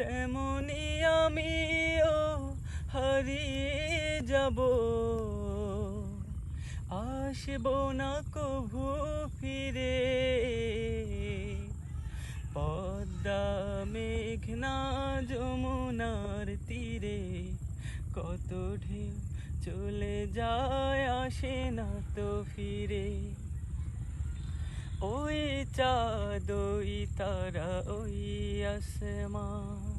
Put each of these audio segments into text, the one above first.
তেমনি আমিও হারিয়ে যাব। আসব না কভু ফিরে। পদ্মা মেঘনা যমুনার তীরে কত ঢেউ চলে যায় আসে না তো ফিরে। ওই চাঁদ ওই তারা ওই আসমান।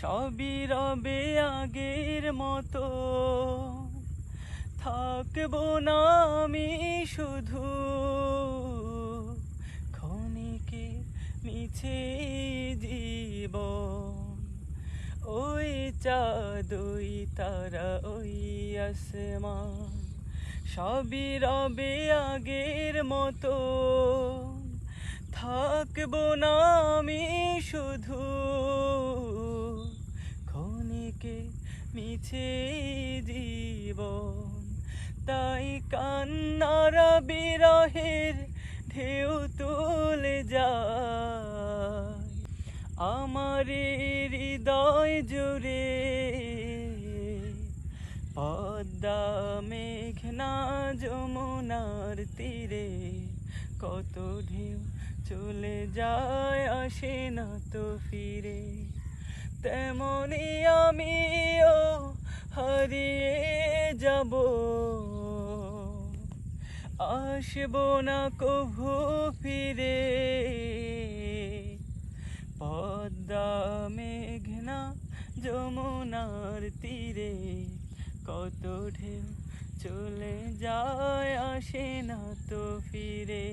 সবই রবে আগের মতো। থাকব না আমি শুধু। ক্ষণিকে মিছে জীবন। ওই চাঁদ তারা ওই আসমান। সবই রবে আগের মতো। থাকব না আমি শুধু। মিছে জীবন। তাই কান্নারা বিরহের ঢেউ তুলে যায়। আমার হৃদয় জুড়ে পদ্মা মেঘনা যমুনার তীরে কত ঢেউ চলে যায় আসে না তো ফিরে। তেমনি আমিও হারিয়ে যাব। আসব না কভু ফিরে। পদ্মা মেঘনা যমুনার তীরে কত ঢেউ চলে যায় আসে না তো ফিরে।